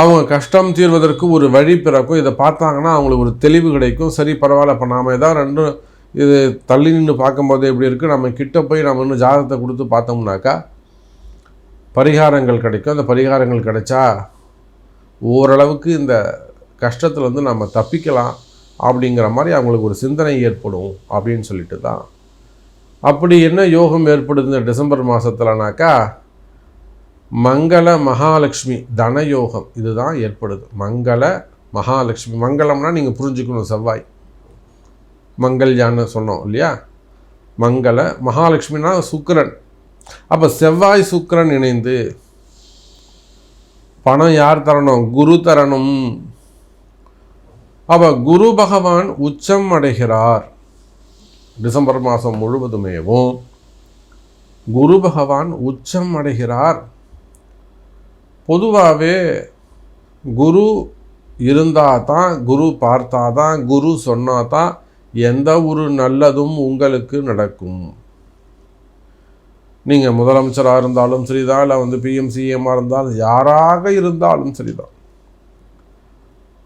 அவங்க கஷ்டம் தீர்வதற்கு ஒரு வழி பிறக்கும். இதை பார்த்தாங்கன்னா அவங்களுக்கு ஒரு தெளிவு கிடைக்கும். சரி பரவாயில்ல இப்போ நாம் ஏதாவது ரெண்டும் இது தள்ளி நின்று பார்க்கும்போது எப்படி இருக்குது நம்ம கிட்ட போய் நம்ம இன்னும் ஜாதகத்தை கொடுத்து பார்த்தோம்னாக்கா பரிகாரங்கள் கிடைக்கும். அந்த பரிகாரங்கள் கிடைச்சா ஓரளவுக்கு இந்த கஷ்டத்தில் வந்து நம்ம தப்பிக்கலாம் அப்படிங்கிற மாதிரி அவங்களுக்கு ஒரு சிந்தனை ஏற்படும் அப்படின்னு சொல்லிட்டு தான் அப்படி என்ன யோகம் ஏற்படுது இந்த டிசம்பர் மாதத்துலனாக்கா மங்கள மகாலட்சுமி தனயோகம் இதுதான் ஏற்படுது. மங்கள மகாலட்சுமி. மங்களம்னா நீங்கள் புரிஞ்சுக்கணும் செவ்வாய். மங்கள்யான்னு சொன்னோம் இல்லையா? மங்கள மகாலட்சுமினா சுக்கிரன். அப்போ செவ்வாய் சுக்கிரன் இணைந்து பணம் யார் தரணும்? குரு தரணும். அப்போ குரு பகவான் உச்சம் அடைகிறார். டிசம்பர் மாதம் முழுவதுமேவும் குரு பகவான் உச்சம் அடைகிறார். பொதுவாகவே குரு இருந்தால் தான் குரு பார்த்தா தான் குரு சொன்னால் தான் எந்த ஒரு நல்லதும் உங்களுக்கு நடக்கும். நீங்கள் முதலமைச்சராக இருந்தாலும் சரிதான் இல்லை வந்து பிஎம்சிஎம்மாக இருந்தாலும் யாராக இருந்தாலும் சரிதான்.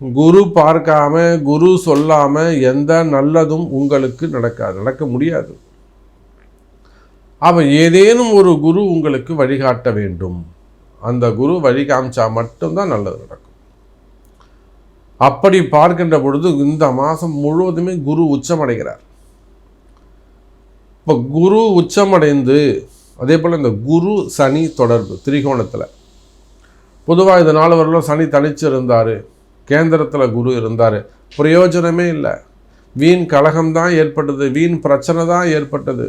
குரு பார்க்காம குரு சொல்லாமல் எந்த நல்லதும் உங்களுக்கு நடக்காது நடக்க முடியாது. அவன் ஏதேனும் ஒரு குரு உங்களுக்கு வழிகாட்ட வேண்டும். அந்த குரு வழி காமிச்சா மட்டும்தான் நல்லது நடக்கும். அப்படி பார்க்கின்ற பொழுது இந்த மாதம் முழுவதுமே குரு உச்சமடைகிறார். இப்போ குரு உச்சமடைந்து அதே போல் இந்த குரு சனி தொடர்பு திரிகோணத்தில். பொதுவாக இது நாள் வரலும் சனி தனிச்சு இருந்தார் கேந்திரத்தில் குரு இருந்தார் பிரயோஜனமே இல்லை. வீண் கலகம்தான் ஏற்பட்டது வீண் பிரச்சனை தான் ஏற்பட்டது.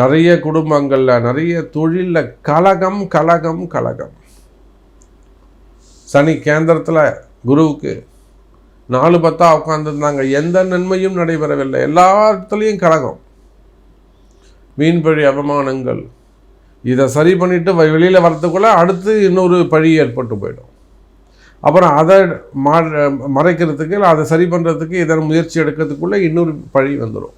நிறைய குடும்பங்களில் நிறைய தொழிலில் கலகம் கலகம் கலகம். சனி கேந்திரத்தில் குருவுக்கு நாலு பத்தா உட்காந்துருந்தாங்க எந்த நன்மையும் நடைபெறவில்லை. எல்லா இடத்துலையும் கலகம். வீண் பழி அவமானங்கள். இதை சரி பண்ணிவிட்டு வெளியில் வரத்துக்குள்ளே அடுத்து இன்னொரு பழி ஏற்பட்டு போயிடும். அப்புறம் அதை மறைக்கிறதுக்கு இல்லை அதை சரி பண்ணுறதுக்கு இதன் முயற்சி எடுக்கிறதுக்குள்ளே இன்னொரு பழி வந்துடும்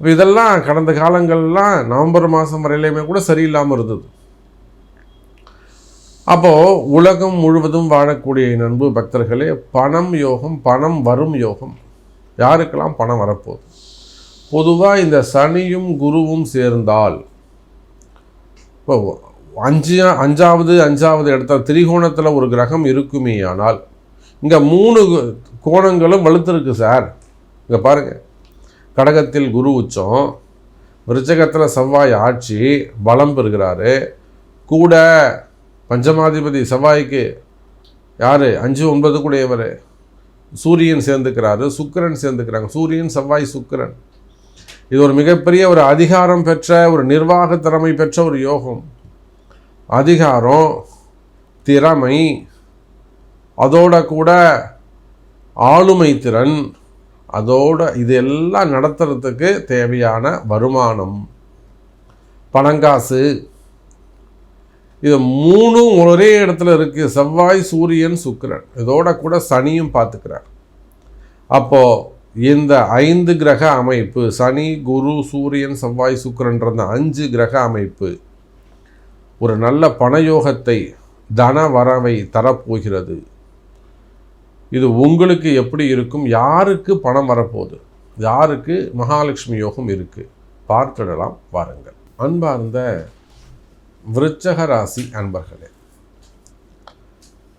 இப்போ இதெல்லாம் கடந்த காலங்கள்லாம் நவம்பர் மாதம் வரையிலையுமே கூட சரியில்லாமல் இருந்தது. அப்போது உலகம் முழுவதும் வாழக்கூடிய நண்பு பக்தர்களே பணம் யோகம் பணம் வரும் யோகம். யாருக்கெல்லாம் பணம் வரப்போகுது? பொதுவாக இந்த சனியும் குருவும் சேர்ந்தால் இப்போ அஞ்சு அஞ்சாவது அஞ்சாவது இடத்துல திரிகோணத்தில் ஒரு கிரகம் இருக்குமே ஆனால் இங்கே மூணு கோணங்களும் வலுத்திருக்கு சார். இங்கே பாருங்கள் கடகத்தில் குரு உச்சம் விருச்சகத்தில் செவ்வாய் ஆட்சி பலம் பெறுகிறாரு. கூட பஞ்சமாதிபதி செவ்வாய்க்கு யார்? அஞ்சு ஒன்பது கூடையவர் சூரியன் சேர்ந்துக்கிறாரு சுக்கிரன் சேர்ந்துக்கிறாங்க. சூரியன் செவ்வாய் சுக்கிரன். இது ஒரு மிகப்பெரிய ஒரு அதிகாரம் பெற்ற ஒரு நிர்வாக திறமை பெற்ற ஒரு யோகம். அதிகாரம் திறமை அதோட கூட ஆளுமை திறன் அதோட இது எல்லாம் நடத்துறதுக்கு தேவையான வருமானம். பணங்காசு இது மூணும் ஒரே இடத்துல இருக்குது செவ்வாய் சூரியன் சுக்கிரன். இதோட கூட சனியும் பார்த்துக்கிறார். அப்போ இந்த ஐந்து கிரக அமைப்பு சனி குரு சூரியன் செவ்வாய் சுக்கிரன்ற அந்த அஞ்சு கிரக அமைப்பு ஒரு நல்ல பணயோகத்தை தன வரவை தரப்போகிறது. இது உங்களுக்கு எப்படி இருக்கும்? யாருக்கு பணம் வரப்போகுது? யாருக்கு? மகாலட்சுமி யோகம் இருக்கு. பார்த்துடலாம் வாருங்கள். அன்பார்ந்த விருச்சக ராசி அன்பர்களே.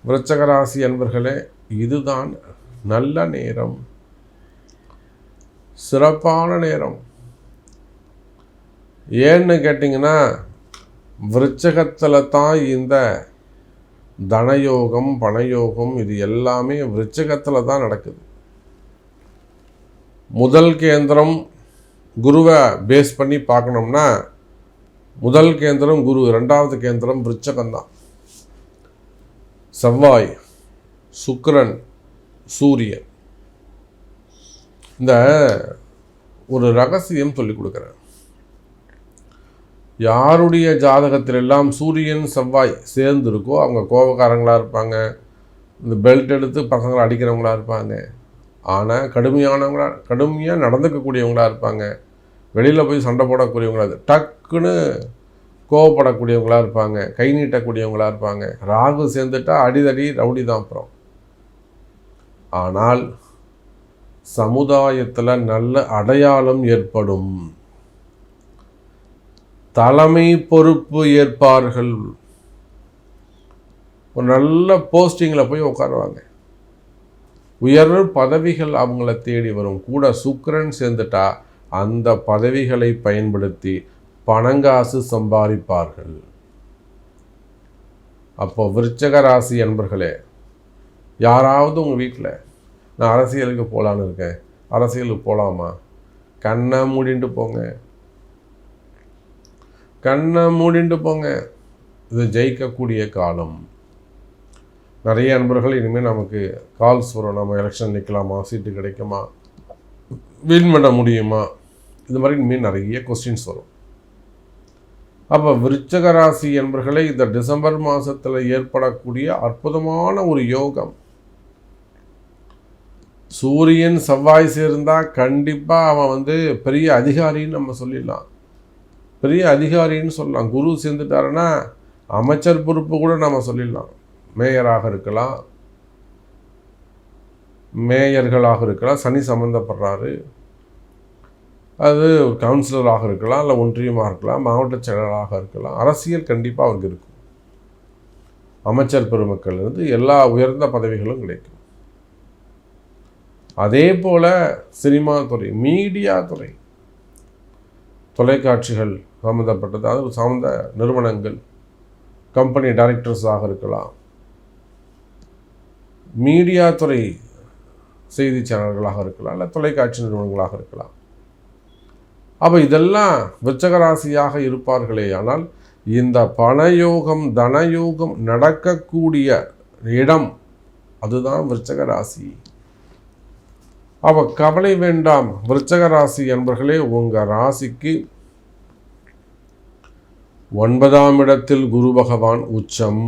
விருச்சக ராசி அன்பர்களே இதுதான் நல்ல நேரம். சிறப்பான நேரம். ஏன்னு கேட்டிங்கன்னா விருச்சகத்தில் தான் இந்த தனயோகம் பணயோகம் இது எல்லாமே விருச்சகத்தில் தான் நடக்குது. முதல் கேந்திரம் குருவை பேஸ் பண்ணி பார்க்கணும்னா முதல் கேந்திரம் குரு ரெண்டாவது கேந்திரம் விருச்சகம்தான் செவ்வாய் சுக்கிரன் சூரியன். இந்த ஒரு ரகசியம் சொல்லிக் கொடுக்குறேன். யாருடைய ஜாதகத்திலெல்லாம் சூரியன் செவ்வாய் சேர்ந்துருக்கோ அவங்க கோபக்காரங்களாக இருப்பாங்க. இந்த பெல்ட் எடுத்து பசங்களை அடிக்கிறவங்களா இருப்பாங்க. ஆனால் கடுமையானவங்களா கடுமையாக நடந்துக்கக்கூடியவங்களா இருப்பாங்க. வெளியில் போய் சண்டை போடக்கூடியவங்களாக டக்குன்னு கோவப்படக்கூடியவங்களா இருப்பாங்க. கை நீட்டக்கூடியவங்களா இருப்பாங்க. ராகு சேர்ந்துட்டா அடிதடி ரவுடி தான் அப்புறம். ஆனால் சமுதாயத்தில் நல்ல அடையாளம் ஏற்படும். தலைமை பொறுப்பு ஏற்பார்கள். ஒரு நல்ல போஸ்டிங்கில் போய் உட்காருவாங்க உயர் பதவிகள் அவங்கள தேடி வரும். கூட சுக்கரன் சேர்ந்துட்டா அந்த பதவிகளை பயன்படுத்தி பணங்காசு சம்பாதிப்பார்கள். அப்போ விருச்சக ராசி என்பர்களே யாராவது உங்கள் வீட்டில் நான் அரசியலுக்கு போகலான்னு இருக்கேன். அரசியலுக்கு போகலாமா கண்ணை மூடிட்டு போங்க. கண்ணை மூடிட்டு போங்க. இது ஜெயிக்கக்கூடிய காலம். நிறைய நண்பர்கள் இனிமேல் நமக்கு கால்ஸ் வரும் நம்ம எலெக்ஷன் நிற்கலாமா சீட்டு கிடைக்குமா? வின் பண்ண முடியுமா? இது மாதிரி இனிமேல் நிறைய கொஸ்டின்ஸ் வரும். அப்போ விருச்சக ராசி என்பர்களே இந்த டிசம்பர் மாதத்தில் ஏற்படக்கூடிய அற்புதமான ஒரு யோகம். சூரியன் செவ்வாய் சேர்ந்தால் கண்டிப்பாக அவன் வந்து பெரிய அதிகாரின்னு நம்ம சொல்லிடலாம். பெரிய அதிகாரின்னு சொல்லலாம். குரு சேர்ந்துட்டாருன்னா அமைச்சர் பொறுப்பு கூட நம்ம சொல்லிடலாம். மேயராக இருக்கலாம். மேயர்களாக இருக்கலாம். சனி சம்மந்தப்படுறாரு அது கவுன்சிலராக இருக்கலாம். இல்லை ஒன்றியமாக இருக்கலாம். மாவட்ட செயலராக இருக்கலாம். அரசியல் கண்டிப்பாக அவருக்கு இருக்கும். அமைச்சர் பெருமக்கள் இருந்து எல்லா உயர்ந்த பதவிகளும் கிடைக்கும். அதே போல் சினிமா துறை மீடியா துறை தொலைக்காட்சிகள் சம்மந்தப்பட்டது அது சார்ந்த நிறுவனங்கள் கம்பெனி டைரக்டர்ஸாக இருக்கலாம். மீடியா துறை செய்தி சேனல்களாக இருக்கலாம் இல்லை தொலைக்காட்சி நிறுவனங்களாக இருக்கலாம். அப்போ இதெல்லாம் விச்சகராசியாக இருப்பார்களே ஆனால் இந்த பணயோகம் தனயோகம் நடக்கக்கூடிய இடம் அதுதான் விருச்சக ராசி அப்போ கவலை வேண்டாம். விருச்சக ராசி என்பர்களே உங்கள் ராசிக்கு ஒன்பதாம் இடத்தில் குரு பகவான் உச்சம்.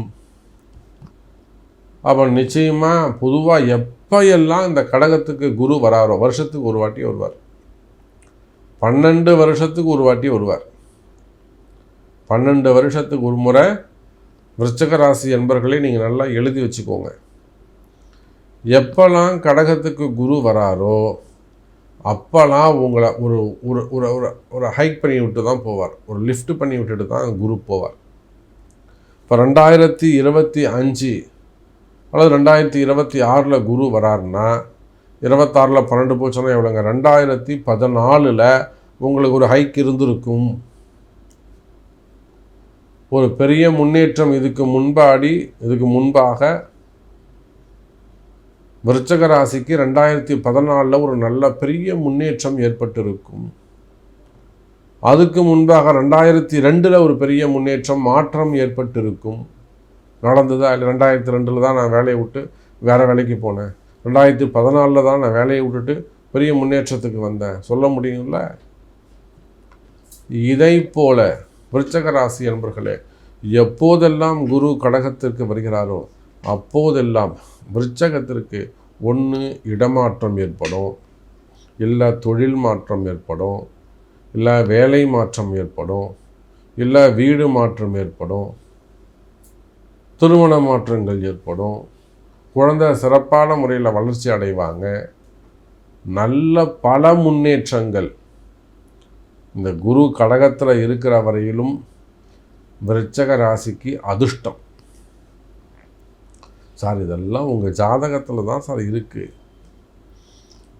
அவன் நிச்சயமாக பொதுவாக எப்போ எல்லாம் இந்த கடகத்துக்கு குரு வராரோ வருஷத்துக்கு ஒரு வாட்டி வருவார். பன்னெண்டு வருஷத்துக்கு ஒரு வாட்டி வருவார். பன்னெண்டு வருஷத்துக்கு ஒரு முறை விருச்சக ராசி என்பர்களே நீங்கள் நல்லா எழுதி வச்சுக்கோங்க. எப்போல்லாம் கடகத்துக்கு குரு வராரோ அப்போல்லாம் உங்களை ஒரு ஒரு ஒரு ஒரு ஒரு ஹைக் பண்ணி விட்டு தான் போவார். ஒரு லிஃப்ட் பண்ணி விட்டுட்டு தான் குரு போவார். இப்போ ரெண்டாயிரத்தி இருபத்தி அஞ்சு அல்லது ரெண்டாயிரத்தி இருபத்தி ஆறில் குரு வராருன்னா இருபத்தாறில் பன்னெண்டு போச்சுன்னா எவ்வளோங்க? ரெண்டாயிரத்தி பதினாலில் உங்களுக்கு ஒரு ஹைக் இருந்திருக்கும். ஒரு பெரிய முன்னேற்றம் இதுக்கு முன்பாடி இதுக்கு முன்பாக விருச்சக ராசிக்கு ரெண்டாயிரத்தி பதினாலில் ஒரு நல்ல பெரிய முன்னேற்றம் ஏற்பட்டிருக்கும். அதுக்கு முன்பாக ரெண்டாயிரத்தி ரெண்டில் ஒரு பெரிய முன்னேற்றம் மாற்றம் ஏற்பட்டிருக்கும். நடந்ததா? இல்லை ரெண்டாயிரத்தி ரெண்டில் தான் நான் வேலையை விட்டு வேறு வேலைக்கு போனேன். ரெண்டாயிரத்தி பதினாலில் தான் நான் வேலையை விட்டுட்டு பெரிய முன்னேற்றத்துக்கு வந்தேன். சொல்ல முடியும்ல? இதை போல விருச்சக ராசி என்பர்களே எப்போதெல்லாம் குரு கடகத்திற்கு வருகிறாரோ அப்போதெல்லாம் விருச்சகத்திற்கு ஒன்று இடமாற்றம் ஏற்படும் இல்லை தொழில் மாற்றம் ஏற்படும் இல்லை வேலை மாற்றம் ஏற்படும் இல்லை வீடு மாற்றம் ஏற்படும் திருமண மாற்றங்கள் ஏற்படும் குழந்தை சிறப்பான முறையில் வளர்ச்சி அடைவாங்க. நல்ல பல முன்னேற்றங்கள். இந்த குரு கடகத்தில் இருக்கிற வரையிலும் விருச்சக ராசிக்கு அதிர்ஷ்டம். சார் இதெல்லாம் உங்கள் ஜாதகத்தில் தான் சார் இருக்குது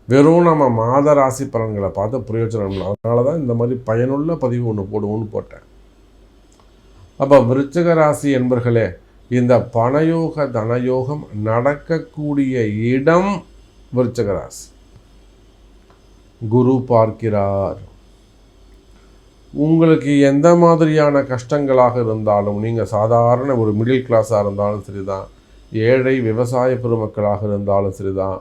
வெறும் நம்ம மாத ராசி பலன்களை பார்த்து பிரயோஜனம் இல்லை. அதனால தான் இந்த மாதிரி பயனுள்ள பதிவு ஒன்று போடுவோன்னு போட்டேன். அப்போ விருச்சக ராசி என்பர்களே இந்த பணயோக தனயோகம் நடக்கக்கூடிய இடம் விருச்சக ராசி. குரு பார்க்கிறார். உங்களுக்கு எந்த மாதிரியான கஷ்டங்களாக இருந்தாலும் நீங்கள் சாதாரண ஒரு மிடில் கிளாஸாக இருந்தாலும் சரிதான். ஏழை விவசாய பெருமக்களாக இருந்தாலும் சரிதான்.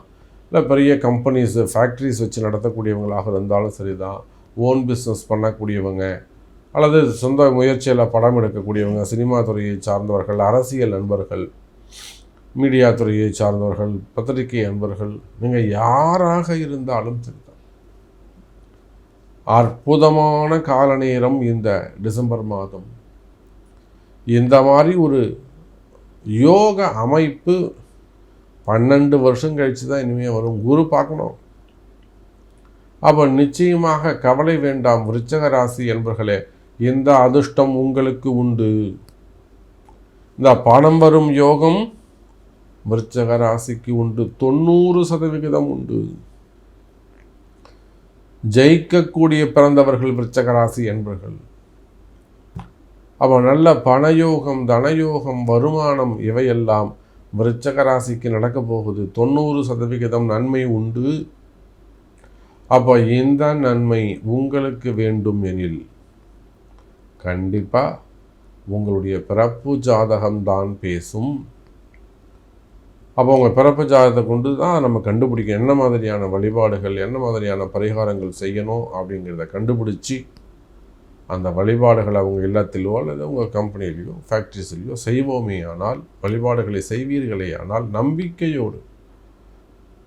இல்லை பெரிய கம்பெனிஸ் ஃபேக்ட்ரிஸ் வச்சு நடத்தக்கூடியவங்களாக இருந்தாலும் சரிதான். ஓன் பிஸ்னஸ் பண்ணக்கூடியவங்க அல்லது சொந்த முயற்சியில் படம் எடுக்கக்கூடியவங்க சினிமா துறையை சார்ந்தவர்கள் அரசியல் நண்பர்கள் மீடியா துறையை சார்ந்தவர்கள் பத்திரிகை நண்பர்கள் நீங்கள் யாராக இருந்தாலும் சரிதான். அற்புதமான கால நேரம் இந்த டிசம்பர் மாதம். இந்த மாதிரி ஒரு யோக அமைப்பு பன்னெண்டு வருஷம் கழித்து தான் இனிமேல் வரும். குரு பார்க்கணும். அப்போ நிச்சயமாக கவலை வேண்டாம் விருச்சக ராசி என்பர்களே. இந்த அதிர்ஷ்டம் உங்களுக்கு உண்டு. இந்த பணம் வரும் யோகம் விருச்சக ராசிக்கு உண்டு. தொண்ணூறு சதவிகிதம் உண்டு. ஜெயிக்கக்கூடிய பிறந்தவர்கள் விருச்சக ராசி என்பர்கள். அப்போ நல்ல பணயோகம் தனயோகம் வருமானம் இவையெல்லாம் விருச்சக ராசிக்கு நடக்க போகுது. தொண்ணூறு சதவிகிதம் நன்மை உண்டு. அப்போ இந்த நன்மை உங்களுக்கு வேண்டும் எனில் கண்டிப்பாக உங்களுடைய பிறப்பு ஜாதகம்தான் பேசும். அப்போ உங்கள் பிறப்பு ஜாதகத்தை கொண்டு தான் நம்ம கண்டுபிடிக்கும் என்ன மாதிரியான வழிபாடுகள் என்ன மாதிரியான பரிகாரங்கள் செய்யணும் அப்படிங்கிறத கண்டுபிடிச்சி அந்த வழிபாடுகளை அவங்க இல்லத்திலோ அல்லது உங்கள் கம்பெனிலேயோ ஃபேக்ட்ரிஸ்லேயோ செய்வோமே ஆனால் வழிபாடுகளை செய்வீர்களே ஆனால் நம்பிக்கையோடு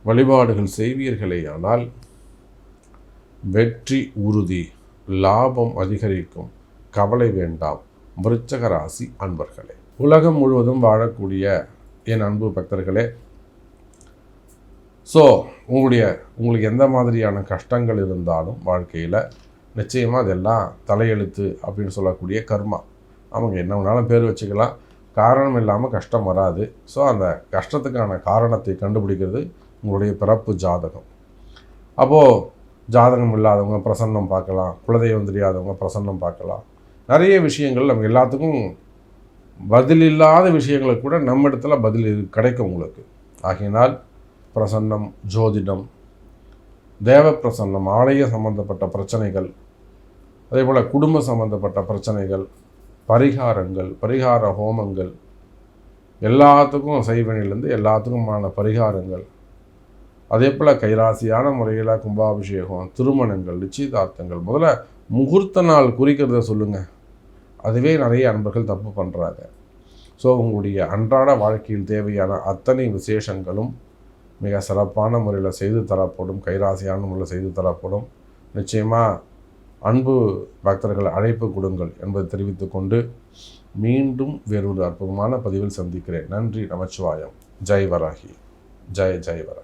வழிபாடுகள் செய்வீர்களே ஆனால் வெற்றி உறுதி லாபம் அதிகரிக்கும் கவலை வேண்டாம் விருச்சக ராசி அன்பர்களே. உலகம் முழுவதும் வாழக்கூடிய என் அன்பு பக்தர்களே ஸோ உங்களுடைய உங்களுக்கு எந்த மாதிரியான கஷ்டங்கள் இருந்தாலும் வாழ்க்கையில் நிச்சயமாக அதெல்லாம் தலையெழுத்து அப்படின்னு சொல்லக்கூடிய கர்மா. அவங்க என்ன வேணாலும் பேர் வச்சுக்கலாம். காரணம் இல்லாமல் கஷ்டம் வராது. ஸோ அந்த கஷ்டத்துக்கான காரணத்தை கண்டுபிடிக்கிறது உங்களுடைய பிறப்பு ஜாதகம். அப்போது ஜாதகம் இல்லாதவங்க பிரசன்னம் பார்க்கலாம். குலதெய்வம் தெரியாதவங்க பிரசன்னம் பார்க்கலாம். நிறைய விஷயங்கள் நம்ம எல்லாத்துக்கும் பதில் இல்லாத விஷயங்களுக்கு கூட நம்ம இடத்துல பதில் கிடைக்கும் உங்களுக்கு. ஆகையினால் பிரசன்னம் ஜோதிடம் தேவ பிரசன்னம் ஆலய சம்பந்தப்பட்ட பிரச்சனைகள் அதே போல் குடும்ப சம்பந்தப்பட்ட பிரச்சனைகள் பரிகாரங்கள் பரிகார ஹோமங்கள் எல்லாத்துக்கும் செய்வனிலேருந்து எல்லாத்துக்குமான பரிகாரங்கள். அதே போல் கைராசியான முறையில் கும்பாபிஷேகம் திருமணங்கள் நிச்சயதார்த்தங்கள் முதல்ல முகூர்த்த நாள் குறிக்கிறத சொல்லுங்கள் அதுவே நிறைய அன்பர்கள் தப்பு பண்ணுறாங்க ஸோ உங்களுடைய அன்றாட வாழ்க்கையில் தேவையான அத்தனை விசேஷங்களும் மிக சிறப்பான முறையில் செய்து தரப்படும் கைராசியான முறையில் செய்து தரப்படும். நிச்சயமாக அன்பு பக்தர்கள் அழைப்பு கொடுங்கள் என்பதை தெரிவித்துக்கொண்டு மீண்டும் வேறொரு அற்புதமான பதிவில் சந்திக்கிறேன். நன்றி நமச்சிவாயம். ஜெய் வராகி. ஜெய் ஜெய் வராகி.